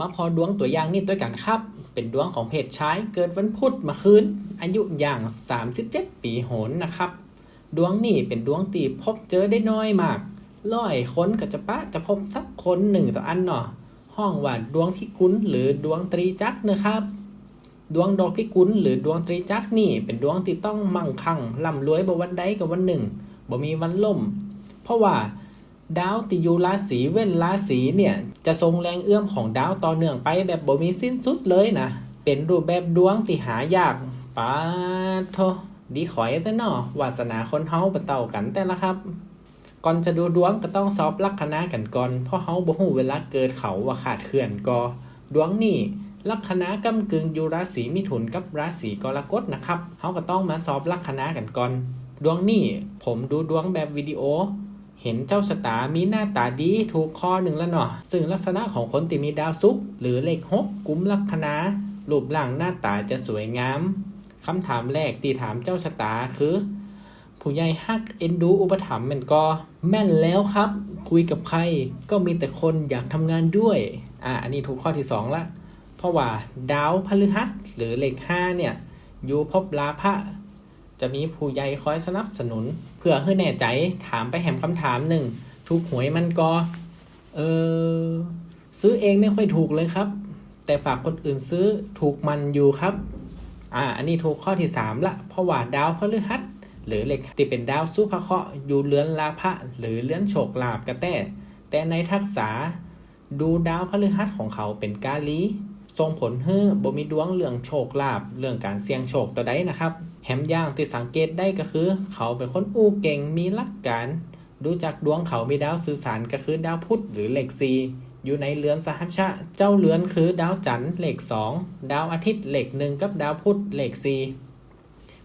มาพอดวงตัวอย่างนี่ด้วยกันครับ เป็นดวงของเพศชายเกิดวันพุธมาคืน อายุอย่าง 37 ปีโหนนะครับ ดวงนี่เป็นดวงตีพบเจอได้น้อยมากร้อยคนก็จะปะจะพบสักคนหนึ่งต่ออันเนาะห้องว่าดวงพิกุลหรือดวงตรีจักนะครับ ดวงดอกพิกุลหรือดวงตรีจักนี่ เป็นดวงที่ต้องมั่งคั่งร่ำรวยบ่วันใดกับวันหนึ่งบ่มีวันล่ม เพราะว่า ดาวติยูราศีเว้นราศีเนี่ยจะทรงแรงเอื้อมของดาวต่อเนื่องไปแบบบ่มีสิ้นสุดเลยนะ เป็นรูปแบบดวงที่หายากปาโทดีขอยแต่นอวาสนาคนเฮาปะเต่ากันแต่ละครับ ก่อนจะดูดวงก็ต้องสอบลักคนากันก่อน เพราะเฮาบ่ฮู้เวลาเกิดเขาว่าขาดเคลื่อนกอดวงนี่ลัคนาก้ากึ่งอยู่ราศีมิถุนกับราศีกรกฎนะครับเฮาก็ต้องมาสอบลัคนากันก่อน ดวงนี่ผมดูดวงแบบวิดีโอ เห็นเจ้าชะตามีหน้าตาดีถูกคอหนึ่งแล้วเนาะซึ่งลักษณะของคนที่มีดาวศุกร์หรือเลขหกกุมลัคนารูปร่างหน้าตาจะสวยงามคำถามแรกที่ถามเจ้าชะตาคือ ผู้ใหญ่ฮักเอ็นดูอุปถัมภ์มันก็แม่นแล้วครับ คุยกับใครก็มีแต่คนอยากทำงานด้วย อะอันนี้ถูกข้อที่สองละ เพราะว่าดาวพฤหัสหรือเลขห้าเนี่ยอยู่พบลาภะจะมีผู้ใหญ่คอยสนับสนุน เพื่อให้แน่ใจถามไปแหมคำถามหนึ่งถูกหวยมันก็ เออ ซื้อเองไม่ค่อยถูกเลยครับ แต่ฝากคนอื่นซื้อถูกมันอยู่ครับ อ่า อันนี้ถูกข้อที่ 3 ละเพราะว่าดาวพฤหัสหรือเลขที่เป็นดาวสุภเคราะห์อยู่เลือนลาภะหรือเลือนโชคลาภกระแต้แต่ในทักษะดูดาวพฤหัสของเขาเป็นกาลีส่งผลให้บ่มีดวงเรื่องโชคลาภเรื่องการเสี่ยงโชคตัวใดนะครับ แหมย่างที่สังเกตได้ก็คือ เขาเป็นคนอู้เก่งมีหลักการ ดูจากดวงเขามีดาวสื่อสารก็คือดาวพุธหรือเลขซีอยู่ในเรือนสหัชชะ เจ้าเรือนคือดาวจันทร์เลขสองดาวอาทิตย์เลขหนึ่งกับดาวพุธเลขซี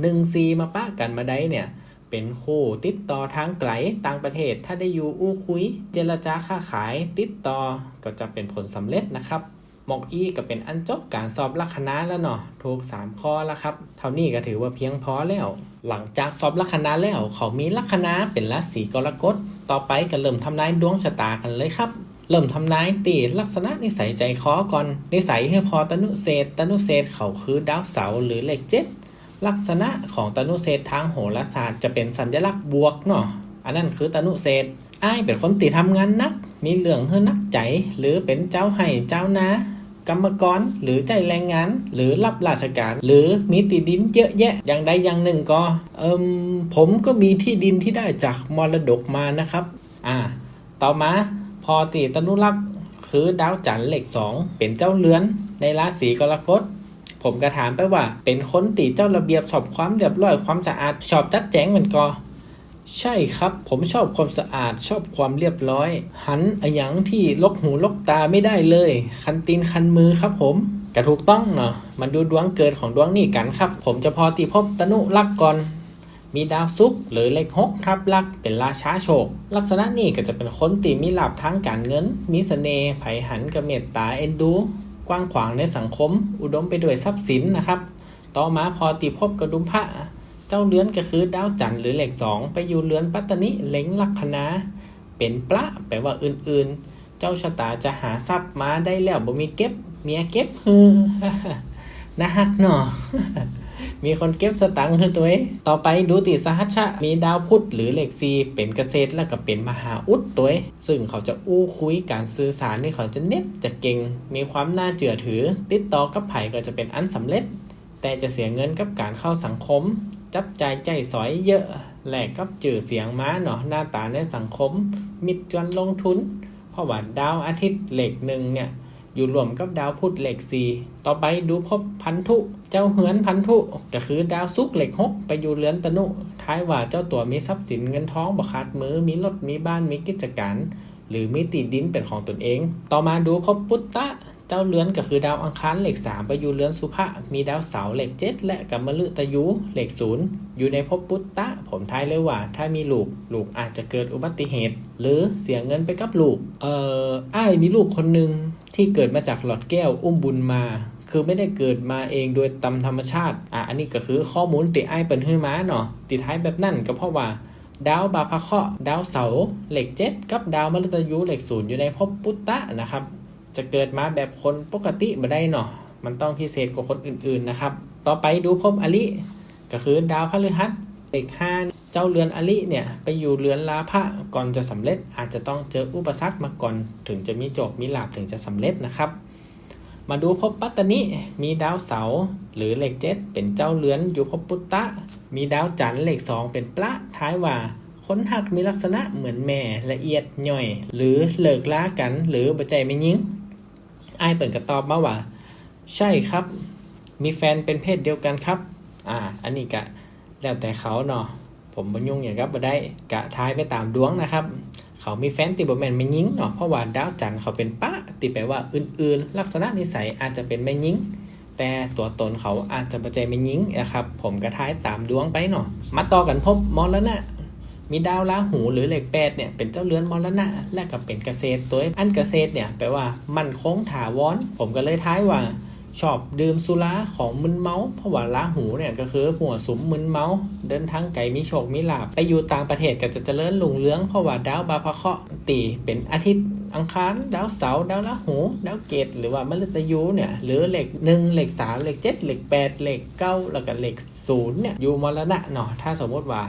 หนึ่งซีมาปะกันมาได้เนี่ย เป็นคู่ติดต่อทางไกลต่างประเทศถ้าได้อยู่อู้คุย เจรจาค้าขายติดต่อก็จะเป็นผลสำเร็จนะครับ หมอกอีก็เป็นอันจบการสอบลักคนาแล้วเนาะถูก 3 ข้อแล้วครับ เท่านี้ก็ถือว่าเพียงพอแล้ว หลังจากสอบลักคนาแล้วเขามีลักคนาเป็นราศีกรกฎต่อไปก็เริ่มทำนายดวงชะตากันเลยครับเริ่มทำนายตีลักษณะนิสัยใจคอก่อน นิสัยให้พอตนุเศษตนุเศษเขาคือดาวเสาร์หรือเลขเจ็ดลักษณะของตนุเศษทางโหราศาสตร์จะเป็นสัญลักษณ์บวกเนาะอันนั้นคือตนุเศษอ้ายเป็นคนตีทำงานนัก มีเรื่องเฮือนักใจ หรือเป็นเจ้าให้เจ้านา กรรมกร หรือใจแรงงาน หรือรับราชการ หรือมีติดินเยอะแยะ อย่างใดอย่างหนึ่งก็เอิมผมก็มีที่ดินที่ได้จากมรดกมานะครับ อ่า ต่อมาพอตีตนุรักษ์คือดาวจันทร์เลขสองเป็นเจ้าเรือน ในราศีกรกฎผมก็ถามไปว่า เป็นคนตีเจ้าระเบียบชอบความเรียบร้อยความสะอาดชอบจัดแจงเหมือนกอ ใช่ครับ ผมชอบความสะอาดชอบความเรียบร้อย หันอะหยังที่ลกหูลกตาไม่ได้เลย คันตีนคันมือครับผมก็ถูกต้องเนาะมันดูดวงเกิดของดวงนี่กันครับ ผมจะพอตีพบตนุลักก่อนมีดาวศุกหรือเลขหกทับลักเป็นราชาโชค ลักษณะนี้ก็จะเป็นคนตีมีลาภทางการเงิน มีเสน่ห์ไผหันกับเมตตาเอ็นดู กว้างขวางในสังคม อุดมไปด้วยทรัพย์สินนะครับ ต่อมาพอตีพบกระดุมพระ เจ้าเรือนก็คือดาวจันทร์หรือเลขสองไปอยู่เรือนปัตตนิเล็งลัคนาเป็นปละแปลว่าอื่นๆ เจ้าชะตาจะหาทรัพย์มาได้แล้วบ่มีเก็บ เมียเก็บฮือนะฮักเนาะมีคนเก็บสตังค์ให้ตัวเองต่อไปดูติสหัชชะมีดาวพุธหรือเลขซีเป็นเกษตรแล้วก็เป็นมหาอุดตัวเองซึ่งเขาจะอู้คุยการสื่อสารที่เขาจะเน็ตจะเก่ง มีความน่าเชื่อถือ ติดต่อกับไผ่ก็จะเป็นอันสำเร็จ แต่จะเสียเงินกับการเข้าสังคม จับใจายใจสอยเยอะ แหลกกับจื่อเสียงม้าเนาะหน้าตาในสังคม มิดจนลงทุน เพราะว่าดาวอาทิตย์เหล็กหนึ่งเนี่ย อยู่รวมกับดาวพุธเหล็กสี่ต่อไปดูพบพันธุ เจ้าเหือนพันธุก็คือดาวซุกเหล็กหกไปอยู่เรือนตนุ ท้ายว่าเจ้าตัวมีทรัพย์สินเงินทองบ่ขาดมือมีรถมีบ้านมีกิจการ หรือมีติดดินเป็นของตนเอง ต่อมาดูพบปุตตะ เจ้าเรือนก็คือดาวอังคารเหล็กสามไปอยู่เรือนสุภะมีดาวเสาเหล็กเจ็ดและกัมมะลึตยูเหล็กศูนย์อยู่ในภพปุตตะ ผมทายเลยว่า ถ้ามีลูกลูกอาจจะเกิดอุบัติเหตุ หรือเสียเงินไปกับลูก เอ่ออ้ายมีลูกคนหนึ่งที่เกิดมาจากหลอดแก้วอุ้มบุญมาคือไม่ได้เกิดมาเองโดยตามธรรมชาติ อะ อันนี้ก็คือข้อมูลติไอเปิดให้มาเนาะ ติท้ายแบบนั่นก็เพราะว่า ดาวบาพะเคาะดาวเสา เหล็กเจ็ดกับดาวมฤตยูเหล็กศูนย์อยู่ในภพปุตตะนะครับ จะเกิดมาแบบคนปกติบ่ได้เนาะมันต้องพิเศษกว่าคนอื่นๆนะครับ ต่อไปดูภพอลิก็คือดาวพฤหัสเลขห้าเจ้าเรือนอลิเนี่ยไปอยู่เรือนลาภะก่อนจะสำเร็จอาจจะต้องเจออุปสรรคมาก่อน ถึงจะมีจบมีลาภถึงจะสำเร็จนะครับ มาดูภพปัตตนิมีดาวเสาหรือเลขเจ็ดเป็นเจ้าเรือนอยู่ภพปุตตะ มีดาวจันทร์เลขสองเป็นปละท้ายว่า คนหักมีลักษณะเหมือนแม่ละเอียดย่อย หรือเลิกล้ากันหรือบ่ใจไม่ยิงไอ้ายเปิดกระตอบมาว่า ใช่ครับ มีแฟนเป็นเพศเดียวกันครับ อ่า อันนี้กะแล้วแต่เขาเนาะผมบ่ยุ่งอย่างครับบ่ได้กะท้ายไปตามดวงนะครับ เขามีแฟนติบแมนแม่ยิงเนาะเพราะว่าดาวจันทร์เขาเป็นปะติแปลว่าอื่นๆ ลักษณะนิสัยอาจจะเป็นแม่ยิงแต่ตัวตนเขาอาจจะบ่ใจแม่ยิงนะครับ ผมก็ทายตามดวงไปเนาะมาต่อกันพบมรณะ มีดาวราหูหรือเหลขแปดเนี่ยเป็นเจ้าเรือนมรณะ และก็เป็นเกษตรตัวอันเกษตรเนี่ยแปลว่ามันคงถาวรผมก็เลยท้ายว่าชอบดื่มสุราของมึนเมา เพราะว่าราหูเนี่ยก็คือหัวสุมมึนเมา เดินทางไกลมีโชคมีลาภไปอยู่ต่างประเทศก็จะเจริญรุ่งเรืองเพราะว่าดาวบาพะเคราะห์ตีเป็นอาทิตย์อังคารดาวเสาร์ดาวราหูดาวเกตหรือว่ามฤตยูเนี่ยหรือเหลขหนึ่งเหลขสามเหลขเจ็ดเหลขแปดเหลขเก้าแล้วก็เหลขศูนย์เนี่ยอยู่มรณะเนาะถ้าสมมติว่า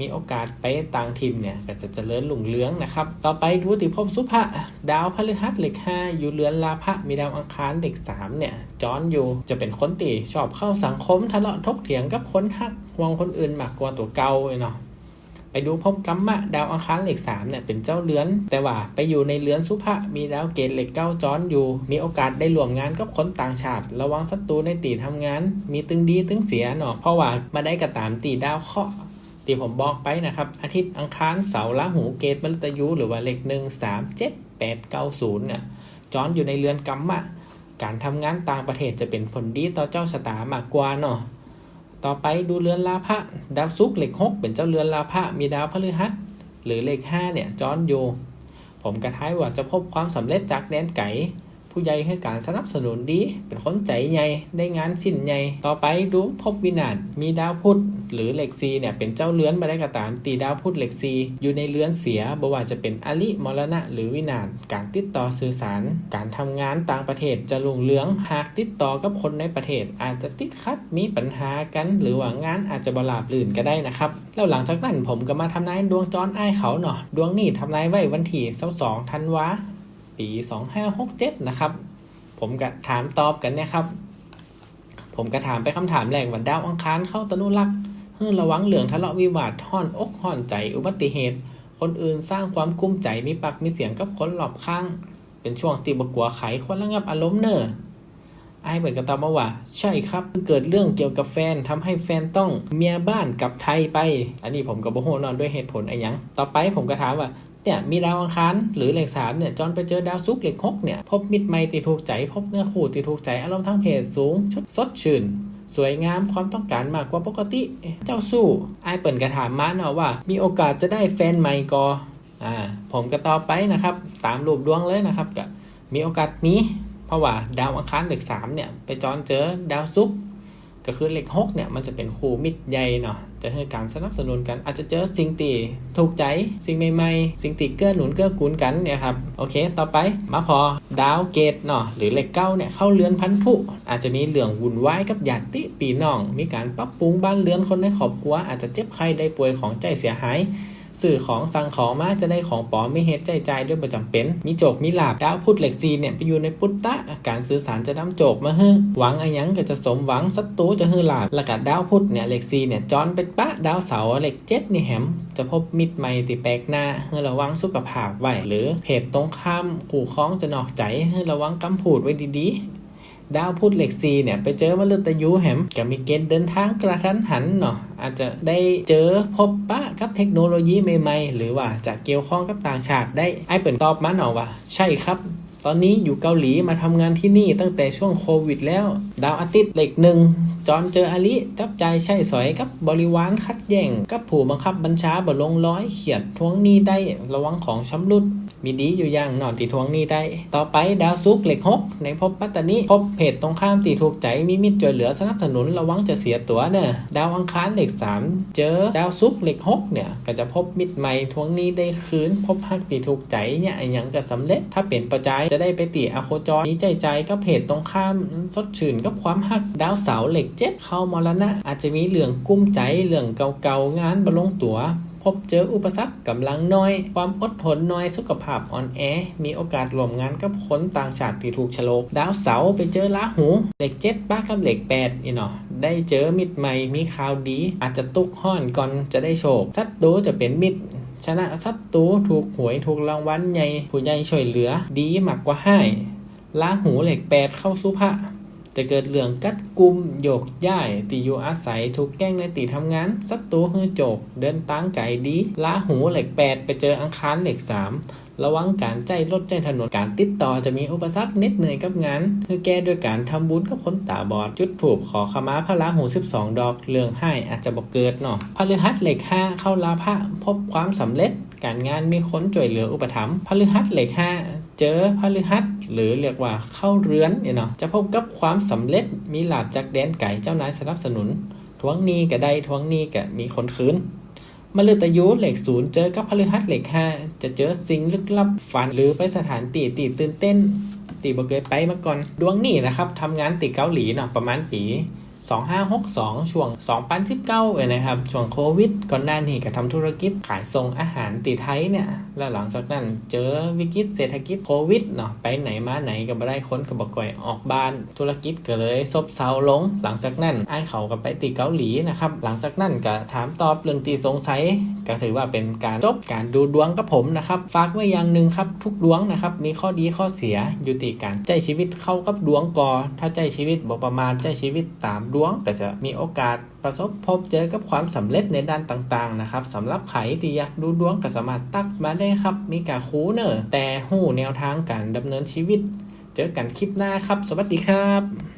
มีโอกาสไปต่างถิ่นเนี่ยก็จะเจริญหลุ่งเรืองนะครับ ต่อไปดูติภพสุภะดาวพฤหัสเลขห้าอยู่เรือนลาภะมีดาวอังคารเลขสามเนี่ยจอนอยู่จะเป็นคนตีชอบเข้าสังคมทะเลาะทกเถียงกับคนฮักหวงคนอื่นมากกว่าตัวเก่าเนาะไปดูภพกัมมะดาวอังคารเลขสามเนี่ยเป็นเจ้าเรือน แต่ว่าไปอยู่ในเรือนสุภะมีดาวเกตเลขเก้าจอนอยู่ มีโอกาสได้ร่วมงานกับคนต่างชาติ ระวังศัตรูในตีทำงาน มีตึงดีตึงเสียเนาะเพราะว่ามาได้กระตามตีดาวเคาะ ที่ผมบอกไปนะครับอาทิตย์อังคารเสาร์ละหูเกตมฤตยูหรือว่าเลขหนึ่งสามเจ็ดแปดเก้าศูนย์เนี่ยจอนอยู่ในเรือนกรรมะการทำงานต่างประเทศจะเป็นผลดีต่อเจ้าชะตามากกว่าเนาะต่อไปดูเรือนลาภะดาวศุกเลขหกเป็นเจ้าเรือนลาภะมีดาวพฤหัสหรือเลขห้าเนี่ยจอนอยู่ ผมกระท้ายว่าจะพบความสำเร็จจากแดนไก่ ผู้ใหญ่ให้การสนับสนุนดี เป็นคนใจใหญ่ได้งานสิ้นใหญ่ ต่อไปดูพบวินาศมีดาวพุธหรือเหล็กซีเนี่ยเป็นเจ้าเลื้อนมาได้ก็ตาม ตีดาวพุธเหล็กซีอยู่ในเลื้อนเสียบ่ว่าจะเป็นอลิมรณะ หรือวินาศการติดต่อสื่อสาร การทำงานต่างประเทศจะลุงเรืองหากติดต่อกับคนในประเทศ อาจจะติดขัดมีปัญหากัน หรือว่างานอาจจะบลาบลื่นก็ได้นะครับแล้วหลังจากนั้นผมก็มาทำนายดวงจรอ้ายเขาเนาะดวงนี้ทำนายไว้วันที่22ธันวา ปี 2567 นะครับ ผมก็ถามตอบกันเนี่ยครับ ผมก็ถามไปคำถามแรกว่าดาวอังคารเข้าตนุรักษ์เฮ้อระวังเหลืองทะเลาะวิวาทห่อนอกห่อนใจอุบัติเหตุ คนอื่นสร้างความกุ้มใจมีปากมีเสียงกับคนหลอบข้าง เป็นช่วงตีบกัวไขคนระงับอารมณ์เนอไอ้ายเปิดกระตอบมาว่า ใช่ครับเกิดเรื่องเกี่ยวกับแฟนทำให้แฟนต้องเมียบ้านกลับไทยไป อันนี้ผมกับโบโฮนอนด้วยเหตุผลอะไรยัง ต่อไปผมก็ถามว่า เนี่ยมีดาวอังคารหรือเลขสามเนี่ยจอนไปเจอดาวซุกร์เลขหกเนี่ยพบมิตรไมตรีถูกใจ พบเนื้อคู่ที่ถูกใจอารมณ์ทางเพศสูงชุดสดชื่นสวยงามความต้องการมากกว่าปกติ เจ้าสู้ไอเปิ่นกระถามมาเนาะว่า มีโอกาสจะได้แฟนใหม่กออ่าผมก็ตอบไปนะครับ ตามรูปดวงเลยนะครับก็มีโอกาสนี้ เพราะว่าดาวอังคารเลขสามเนี่ยไปจอนเจอดาวซุก ก็คือเลขหกเนี่ยมันจะเป็นคู่มิดใหญ่เนาะจะให้การสนับสนุนกันอาจจะเจอสิ่งตีถูกใจสิ่งใหม่ๆ สิ่งตีเกื้อหนุนเกื้อกูลกันเนี่ยครับโอเค ต่อไปมาพอดาวเกตเนาะหรือเลขเก้าเนี่ยเข้าเรือนพันธุ อาจจะมีเหลืองวุ่นวายกับญาติปีน้อง มีการปรับปรุงบ้านเรือนคนในครอบครัวอาจจะเจ็บไข้ได้ป่วยของใจเสียหาย สื่อของสั่งของมาจะได้ของปลอมไม่เฮ็ดใจใจด้วยประจำเป็น มีโจกมีหลาบดาวพุธเหล็กซีเนี่ยไปอยู่ในปุตตะการสื่อสารจะนำโจกมาเฮ้อหวังอะไรยังก็จะสมหวังศัตรูจะเฮ้อลาบล้วก็ดาวพุธเนี่ยเหล็กซีเนี่ยจอนไปปะดาวเสาเหล็กเจ็ดนี่แหมจะพบมิตรใหม่ติแปลกหน้าเฮ้อระวังสุขภาพไว้หรือเพศตรงข้ามขู่คล้องจะนอกใจเฮ้อระวังกำพูดไว้ดีๆ ดาวพุธเหล็กซีเนี่ยไปเจอมฤตยูแหมกับมีเกณฑ์เดินทางกระทันหันเนาะอาจจะได้เจอพบปะกับเทคโนโลยีใหม่ๆ หรือว่าจะเกี่ยวข้องกับต่างชาติได้ไอ้เปิดตอบมาเนาะว่า ใช่ครับ ตอนนี้อยู่เกาหลีมาทำงานที่นี่ตั้งแต่ช่วงโควิดแล้ว ดาวอาทิตย์เหล็กหนึ่งจอนเจออาลิจับใจใช่สอยกับบริวารคัดแย่ง กับผู้บังคับบัญชาบ่ลงร้อยเขียดทวงหนี้ได้ระวังของชำรุด มีดีอยู่อย่างนอนตีทวงหนี้ได้ ต่อไปดาวซุกเหล็กหกในภพปัตตานีพบเพจตรงข้ามตีถูกใจมีมิตรช่วยเหลือสนับสนุนระวังจะเสียตัวเนอะดาวอังคารเหล็กสามเจอดาวซุกเหล็กหกเนี่ยก็จะพบมิตรใหม่ทวงหนี้ได้คืน พบฮักตีถูกใจเนี่ยอนหยังก็สำเร็จถ้าเป็นประจายจะจะได้ไปตีอโคจรดีใจใจก็เพจตรงข้ามสดชื่นกับความหักดาวเสาเหล็กเจ็ดเข้ามรณะ อาจจะมีเรื่องกุ้มใจเรื่องเก่าๆงานบลงตัวพบเจออุปสรรคกำลังน้อย ความอดทนน้อยสุขภาพอ่อนแอ มีโอกาสรวมงานกับคนต่างชาติที่ถูกฉลก ดาวเสาไปเจอลาหูเหล็กเจ็ดป้ากับเหล็กแปดนี่เนาะได้เจอมิตรใหม่มีข่าวดี อาจจะตุกห้อนก่อนจะได้โชคศัตรูจะเป็นมิตร ชนะศัตรูถูกหวยถูกรางวัลใหญ่ผู้ใหญ่ช่วยเหลือ ดีมากกว่าให้ล้าหูเหล็กแปดเข้าสุภะจะเกิดเรื่องกัดกุมโยกย้าย ตีอยู่อาศัยถูกแกล้งในตีทำงานสัตรูฮือโจก เดินตั้งไก่ดีล้าหูเหล็กแปดไปเจออังคารเหล็กสาม ระวังการใจรถใจถนนการติดต่อจะมีอุปสรรคเน็ดเหนื่อยกับงานคือแก้ด้วยการทำบุญกับคนตาบอด จุดถูกขอขมาพระราหู 12 ดอกเรื่องให้อาจจะบอกเกิดเนาะพฤหัสเหล็กห้าเข้าลาภะพบความสำเร็จ การงานมีคนช่วยเหลืออุปถัมภ์พฤหัสเหล็กห้าเจอพฤหัสหรือเรียกว่าเข้าเรือนเนาะจะพบกับความสำเร็จมีหลาบจากแดนไก่เจ้านายสนับสนุนทวงหนี้ก็ได้ทวงหนี้ก็มีคนคืน มฤตยูเหล็กศูนย์เจอกับพฤหัสเหล็กห้าจะเจอสิ่งลึกลับฝันหรือไปสถานตีตีตื่นเต้น ตีบ่เคยไปมาก่อนดวงนี่นะครับทำงานตีเกาหลีเนาะประมาณปี 2562 ช่วง 2019เอยนะครับ ช่วงโควิด ก่อนหน้านี้ก็ทำธุรกิจขายส่งอาหารตีไทยเนี่ย แล้วหลังจากนั้นเจอวิกฤตเศรษฐกิจโควิดเนาะ ไปไหนมาไหนก็บ่ได้ค้นก็บอกก่อยออกบ้าน ธุรกิจก็เลยซบเซาลง หลังจากนั้นไอ้เขาก็ไปตีเกาหลีนะครับ หลังจากนั้นก็ถามตอบเรื่องตีสงสัย ก็ถือว่าเป็นการจบการดูดวงกับผมนะครับ ฝากไว้อย่างหนึ่งครับ ทุกดวงนะครับ มีข้อดีข้อเสียอยู่ที่การใจชีวิตเข้ากับดวงก่อถ้าใจชีวิตบ่ประมาณใจชีวิตตามดวงก็จะมีโอกาสประสบพบเจอกับความสำเร็จในด้านต่างๆนะครับสำหรับใครที่อยากดูดวงก็สามารถตักมาได้ครับ มีกาคูเนอร์แต่หู้แนวทางการดำเนินชีวิต เจอกันคลิปหน้าครับ สวัสดีครับ